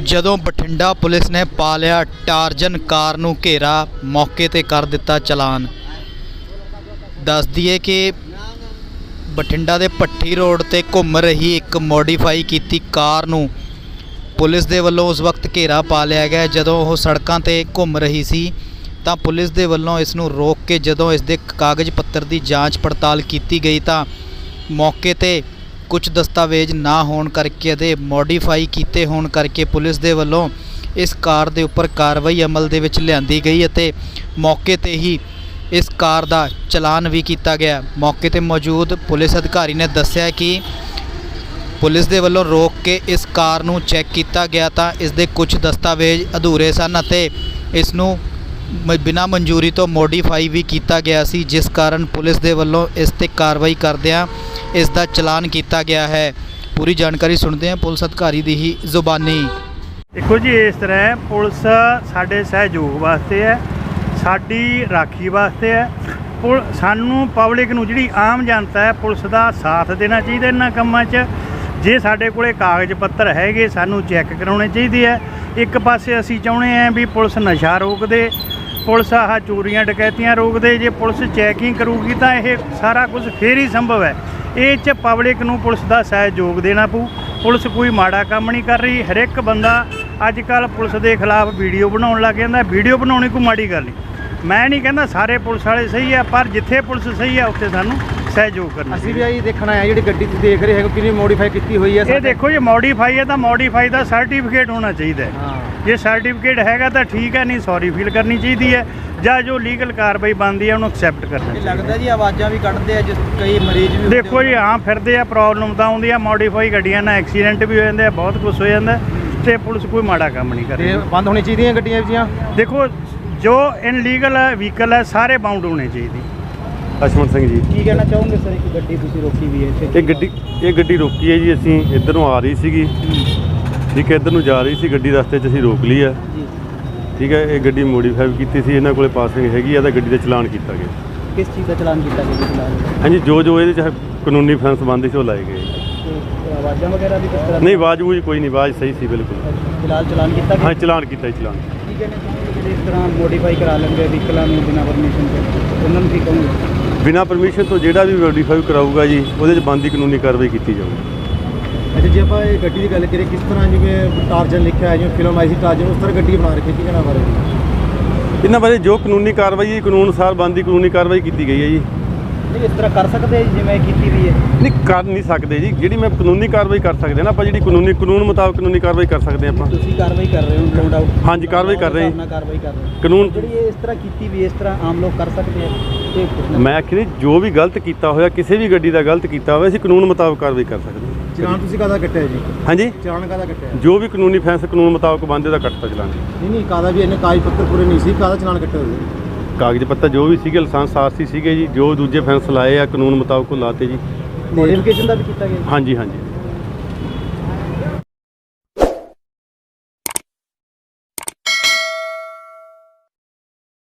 ਜਦੋਂ ਬਠਿੰਡਾ ਪੁਲਿਸ ਨੇ ਪਾ ਲਿਆ ਟਾਰਜਨ ਕਾਰ ਨੂੰ ਘੇਰਾ, ਮੌਕੇ ਤੇ ਕਰ ਦਿੱਤਾ ਚਲਾਨ। ਦੱਸ ਦਈਏ ਕਿ ਬਠਿੰਡਾ ਦੇ ਭੱਠੀ ਰੋਡ ਤੇ ਘੁੰਮ ਰਹੀ ਇੱਕ ਮੋਡੀਫਾਈ ਕੀਤੀ ਕਾਰ ਨੂੰ ਪੁਲਿਸ ਦੇ ਵੱਲੋਂ ਉਸ ਵਕਤ ਘੇਰਾ ਪਾ ਲਿਆ ਗਿਆ। ਜਦੋਂ ਉਹ ਸੜਕਾਂ ਤੇ ਘੁੰਮ ਰਹੀ ਸੀ, ਤਾਂ ਪੁਲਿਸ ਦੇ ਵੱਲੋਂ ਇਸ ਨੂੰ ਰੋਕ ਕੇ ਜਦੋਂ ਇਸ ਦੇ ਕਾਗਜ਼ ਪੱਤਰ ਦੀ ਜਾਂਚ ਪੜਤਾਲ ਕੀਤੀ ਗਈ ਤਾਂ ਮੌਕੇ ਤੇ ਕੁਝ ਦਸਤਾਵੇਜ਼ ਨਾ ਹੋਣ ਕਰਕੇ ਅਤੇ ਮੋਡੀਫਾਈ ਕੀਤੇ ਹੋਣ ਕਰਕੇ ਪੁਲਿਸ ਦੇ ਵੱਲੋਂ ਇਸ ਕਾਰ ਦੇ ਉੱਪਰ ਕਾਰਵਾਈ ਅਮਲ ਦੇ ਵਿੱਚ ਲਿਆਂਦੀ ਗਈ ਅਤੇ ਮੌਕੇ ਤੇ ਹੀ ਇਸ ਕਾਰ ਦਾ ਚਲਾਨ ਵੀ ਕੀਤਾ ਗਿਆ। ਮੌਕੇ ਤੇ ਮੌਜੂਦ ਪੁਲਿਸ ਅਧਿਕਾਰੀ ਨੇ ਦੱਸਿਆ ਕਿ ਪੁਲਿਸ ਦੇ ਵੱਲੋਂ ਰੋਕ ਕੇ ਇਸ ਕਾਰ ਨੂੰ ਚੈੱਕ ਕੀਤਾ ਗਿਆ ਤਾਂ ਇਸ ਦੇ ਕੁਝ ਦਸਤਾਵੇਜ਼ ਅਧੂਰੇ ਸਨ ਅਤੇ ਇਸ ਨੂੰ ਬਿਨਾਂ ਮਨਜ਼ੂਰੀ ਤੋਂ ਮੋਡੀਫਾਈ ਵੀ ਕੀਤਾ ਗਿਆ ਸੀ, ਜਿਸ ਕਾਰਨ ਪੁਲਿਸ ਦੇ ਵੱਲੋਂ ਇਸ ਤੇ ਕਾਰਵਾਈ ਕਰਦਿਆਂ ਇਸ ਦਾ ਚਲਾਨ ਕੀਤਾ ਗਿਆ ਹੈ। ਪੂਰੀ ਜਾਣਕਾਰੀ ਸੁਣਦੇ ਹਾਂ ਪੁਲਿਸ ਅਧਿਕਾਰੀ ਦੀ ਹੀ ਜ਼ੁਬਾਨੀ। ਦੇਖੋ ਜੀ, ਇਸ ਤਰ੍ਹਾਂ ਹੈ, ਪੁਲਿਸ ਸਾਡੇ ਸਹਿਯੋਗ ਵਾਸਤੇ ਹੈ, ਸਾਡੀ ਰਾਖੀ ਵਾਸਤੇ ਹੈ। ਪੁਲ, ਸਾਨੂੰ ਪਬਲਿਕ ਨੂੰ ਜਿਹੜੀ ਆਮ ਜਨਤਾ ਹੈ, ਪੁਲਿਸ ਦਾ ਸਾਥ ਦੇਣਾ ਚਾਹੀਦਾ ਇਹਨਾਂ ਕੰਮਾਂ 'ਚ। ਜੇ ਸਾਡੇ ਕੋਲੇ ਕਾਗਜ਼ ਪੱਤਰ ਹੈਗੇ, ਸਾਨੂੰ ਚੈੱਕ ਕਰਾਉਣੇ ਚਾਹੀਦੇ ਹੈ। ਇੱਕ ਪਾਸੇ ਅਸੀਂ ਚਾਹੁੰਦੇ ਹਾਂ ਵੀ ਪੁਲਿਸ ਨਸ਼ਾ ਰੋਕਦੇ, ਪੁਲਿਸ ਆਹ ਚੋਰੀਆਂ, ਡਕੈਤੀਆਂ ਰੋਕਦੇ। ਜੇ ਪੁਲਿਸ ਚੈਕਿੰਗ ਕਰੂਗੀ ਤਾਂ ਇਹ ਸਾਰਾ ਕੁਝ ਫੇਰ ਹੀ ਸੰਭਵ ਹੈ। ਇਹ 'ਚ ਪਬਲਿਕ ਨੂੰ ਪੁਲਿਸ ਦਾ ਸਹਿਯੋਗ ਦੇਣਾ ਪਊ। ਪੁਲਿਸ ਕੋਈ ਮਾੜਾ ਕੰਮ ਨਹੀਂ ਕਰ ਰਹੀ। ਹਰ ਇੱਕ ਬੰਦਾ ਅੱਜ ਕੱਲ ਪੁਲਿਸ ਦੇ ਖਿਲਾਫ ਵੀਡੀਓ ਬਣਾਉਣ ਲੱਗ ਜਾਂਦਾ। ਵੀਡੀਓ ਬਣਾਉਣੀ ਕੋਈ ਮਾੜੀ ਗੱਲ ਨਹੀਂ। ਮੈਂ ਨਹੀਂ ਕਹਿੰਦਾ ਸਾਰੇ ਪੁਲਿਸ ਵਾਲੇ ਸਹੀ ਆ ਪਰ ਜਿੱਥੇ ਪੁਲਿਸ ਸਹੀ ਆ ਉੱਥੇ ਸਾਨੂੰ ਸਹਿਯੋਗ ਕਰਨਾ ਅਸੀਂ ਵੀ ਆਹੀ ਦੇਖਣਾ ਹੈ ਜਿਹੜੀ ਗੱਡੀ ਤੁਸੀਂ ਦੇਖ ਰਹੇ ਹੋ ਕਿੰਨੀ ਮੋਡੀਫਾਈ ਕੀਤੀ ਹੋਈ ਹੈ ਇਹ ਦੇਖੋ ਜੇ ਮੋਡੀਫਾਈ ਹੈ ਤਾਂ ਮੋਡੀਫਾਈ ਦਾ ਸਰਟੀਫਿਕੇਟ ਹੋਣਾ ਚਾਹੀਦਾ ਹੈ। ਹਾਂ। ਜੇ ਸਰਟੀਫਿਕੇਟ ਹੈਗਾ ਤਾਂ ਠੀਕ ਹੈ ਨਹੀਂ ਸੌਰੀ ਫੀਲ ਕਰਨੀ ਚਾਹੀਦੀ ਹੈ। ਜਾਂ ਜੋ ਲੀਗਲ ਕਾਰਵਾਈ ਬਣਦੀ ਹੈ ਉਹਨੂੰ ਐਕਸੈਪਟ ਕਰਨਾ ਇਹ ਚਾਹੀਦਾ। ਲੱਗਦਾ ਜੀ ਆਵਾਜ਼ਾਂ ਵੀ ਕੱਢਦੇ ਆ ਜਿਸ ਕਈ ਮਰੀਜ਼ ਵੀ ਹੁੰਦੇ ਦੇਖੋ ਜੀ ਹਾਂ ਫਿਰਦੇ ਆ ਪ੍ਰੋਬਲਮ ਤਾਂ ਆਉਂਦੀ ਆ ਮੋਡੀਫਾਈ ਗੱਡੀਆਂ ਨਾਲ ਐਕਸੀਡੈਂਟ ਵੀ ਹੋ ਜਾਂਦੇ ਆ ਬਹੁਤ ਕੁਝ ਹੋ ਜਾਂਦਾ ਤੇ ਪੁਲਿਸ ਕੋਈ ਮਾੜਾ ਕੰਮ ਨਹੀਂ ਕਰ ਤੇ ਰਹੀ ਬੰਦ ਹੋਣੀ ਚਾਹੀਦੀਆਂ ਗੱਡੀਆਂ ਜੀਆਂ ਦੇਖੋ ਜੋ ਇਨਲੀਗਲ ਵਹੀਕਲ ਹੈ ਸਾਰੇ ਬਾਉਂਡ ਹੋਣੇ ਚਾਹੀਦੇ। ਲਛਮਣ ਸਿੰਘ ਜੀ। ਕੀ ਕਹਿਣਾ ਚਾਹੋਗੇ ਸਰ ਇੱਕ ਗੱਡੀ ਤੁਸੀਂ ਰੋਕੀ ਵੀ ਹੈ ਇਹ ਗੱਡੀ ਇਹ ਗੱਡੀ ਰੋਕੀ ਹੈ ਜੀ ਅਸੀਂ ਇੱਧਰੋਂ ਆ ਰਹੀ ਸੀਗੀ। ਠੀਕ ਹੈ ਇੱਧਰ ਨੂੰ ਜਾ ਰਹੀ ਸੀ ਗੱਡੀ ਰਸਤੇ 'ਚ ਅਸੀਂ ਰੋਕ ਲਈ ਹੈ ਜੀ ਠੀਕ ਹੈ ਇਹ ਗੱਡੀ ਮੋਡੀਫਾਈ ਕੀਤੀ ਸੀ ਇਹਨਾਂ ਕੋਲੇ ਪਾਸਿੰਗ ਹੈਗੀ ਆ ਤਾਂ ਗੱਡੀ ਦਾ ਚਲਾਨ ਕੀਤਾ ਗਿਆ। ਕਿਸ ਚੀਜ਼ ਦਾ ਚਲਾਨ ਕੀਤਾ ਗਿਆ ਜੀ ਫਿਲਹਾਲ ਹਾਂਜੀ ਜੋ ਜੋ ਇਹਦੇ 'ਚ ਕਾਨੂੰਨੀ ਫੈਂਸ ਬੰਦੇ ਸੀ ਉਹ ਲਾਏ ਗਏ। ਤੇ ਆਵਾਜ਼ਾਂ ਵਗੈਰਾ ਵੀ ਕਿਸ ਤਰ੍ਹਾਂ ਨਹੀਂ ਆਵਾਜ਼ ਵੂਜ ਕੋਈ ਨਹੀਂ ਆਵਾਜ਼ ਸਹੀ ਸੀ ਬਿਲਕੁਲ। ਫਿਲਹਾਲ ਚਲਾਨ ਕੀਤਾ ਹਾਂ ਗਿਆ ਚਲਾਨ ਕੀਤਾ ਜੀ ਚਲਾਨ। ਕੀ ਕਹਿਣਾ ਚਾਹੋਗੇ ਜਿਹੜੇ ਇਸ ਤਰ੍ਹਾਂ ਮੋਡੀਫਾਈ ਕਰਾ ਲੈਂਦੇ ਵਹੀਕਲਾਂ ਨੂੰ ਬਿਨਾਂ ਪਰਮਿਸ਼ਨ ਤੋਂ? ਉਹਨਾਂ ਨੂੰ ਕੀ ਕਹੋਗੇ? ਬਿਨਾਂ ਪਰਮਿਸ਼ਨ ਤੋਂ ਜਿਹੜਾ ਵੀ ਮੋਡੀਫਾਈ ਕਰਾਊਗਾ ਜੀ ਉਹਦੇ 'ਚ ਬੰਦੀ ਕਾਨੂੰਨੀ ਕਾਰਵਾਈ ਕੀਤੀ ਜਾਊਗੀ। ਅੱਛਾ ਜੇ ਆਪਾਂ ਇਹ ਗੱਡੀ ਦੀ ਗੱਲ ਕਰੀਏ ਕਿਸ ਤਰ੍ਹਾਂ ਜਿਵੇਂ ਟਾਰਜਨ ਲਿਖਿਆ ਹੈ ਜਿਵੇਂ ਫਿਲਮ ਆਈ ਸੀ ਟਾਰਜਨ ਉਸ ਤਰ੍ਹਾਂ ਗੱਡੀ ਬਣਾ ਰੱਖੀ ਕੀ ਕਹਿਣਾ ਬਾਰੇ? ਇਹਨਾਂ ਬਾਰੇ ਜੋ ਕਾਨੂੰਨੀ ਕਾਰਵਾਈ ਹੈ ਕਾਨੂੰਨ ਅਨੁਸਾਰ ਬੰਦੀ ਕਾਨੂੰਨੀ ਕਾਰਵਾਈ ਕੀਤੀ ਗਈ ਹੈ ਜੀ। ਨਹੀਂ ਇਸ ਤਰ੍ਹਾਂ ਕਰ ਸਕਦੇ ਜਿਵੇਂ ਕੀਤੀ ਵੀ ਹੈ। ਨਹੀਂ ਕਰ ਨਹੀਂ ਸਕਦੇ ਜੀ। ਜਿਹੜੀ ਮੈਂ ਕਾਨੂੰਨੀ ਕਾਰਵਾਈ ਕਰ ਸਕਦੇ ਨਾ ਆਪਾਂ ਜਿਹੜੀ ਕਾਨੂੰਨੀ ਕਾਨੂੰਨ ਮੁਤਾਬਕ ਕਾਨੂੰਨੀ ਕਾਰਵਾਈ ਕਰ ਸਕਦੇ ਆਪਾਂ। ਤੁਸੀਂ ਕਾਰਵਾਈ ਕਰ ਰਹੇ ਹੋ ਨੋ ਡਾਊਟ ਹਾਂਜੀ, ਕਾਰਵਾਈ ਕਰ ਰਹੇ ਹਾਂ। ਕਾਰਵਾਈ ਕਰ ਰਹੇ ਕਾਨੂੰਨ ਜਿਹੜੀ ਇਸ ਤਰ੍ਹਾਂ ਕੀਤੀ ਵੀ ਇਸ ਤਰ੍ਹਾਂ ਆਮ ਲੋਕ ਕਰ ਸਕਦੇ ਆ ਮੈਂ ਆਖੀ ਜੋ ਵੀ ਗਲਤ ਕੀਤਾ ਹੋਇਆ ਕਿਸੇ ਵੀ ਗੱਡੀ ਦਾ ਗਲਤ ਕੀਤਾ ਹੋਇਆ ਅਸੀਂ ਕਾਨੂੰਨ ਮੁਤਾਬਕ ਕਾਰਵਾਈ ਕਰ ਸਕਦੇ ਹਾਂ। ਚਲਾਨ ਤੁਸੀਂ ਕਾਹਦਾ ਕੱਟਿਆ ਜੀ? ਹਾਂਜੀ। ਚਲਾਨ ਕਾਹਦਾ ਕੱਟਿਆ? ਜੋ ਵੀ ਕਾਨੂੰਨੀ ਫੈਸਲਾ ਕਾਨੂੰਨ ਮੁਤਾਬਕ ਬੰਦੇ ਦਾ ਕੱਟਤਾ ਚਲਾਂਗੇ ਨਹੀਂ ਨਹੀਂ ਕਾਹਦਾ ਵੀ ਇਹਨੇ ਕਾਗਜ਼ ਪੱਤਰ ਪੂਰੇ ਨਹੀਂ ਸੀ ਕਾਹਦਾ ਚਲਾਨ ਕੱਟਿਆ ਹੋਇਆ ਕਾਗਜ਼ ਪੱਤਰ ਜੋ ਵੀ ਸੀਗੇ ਲਾਇਸੈਂਸ ਆਰਸੀ ਸੀਗੇ ਜੀ ਜੋ ਦੂਜੇ ਫੈਂਸ ਲਾਏ ਆ ਕਾਨੂੰਨ ਮੁਤਾਬਕ ਉਹ ਲਾਤੇ ਜੀ। ਮੋਡੀਫਿਕੇਸ਼ਨ ਦਾ ਵੀ ਕੀਤਾ ਗਿਆ ਹਾਂਜੀ ਹਾਂਜੀ।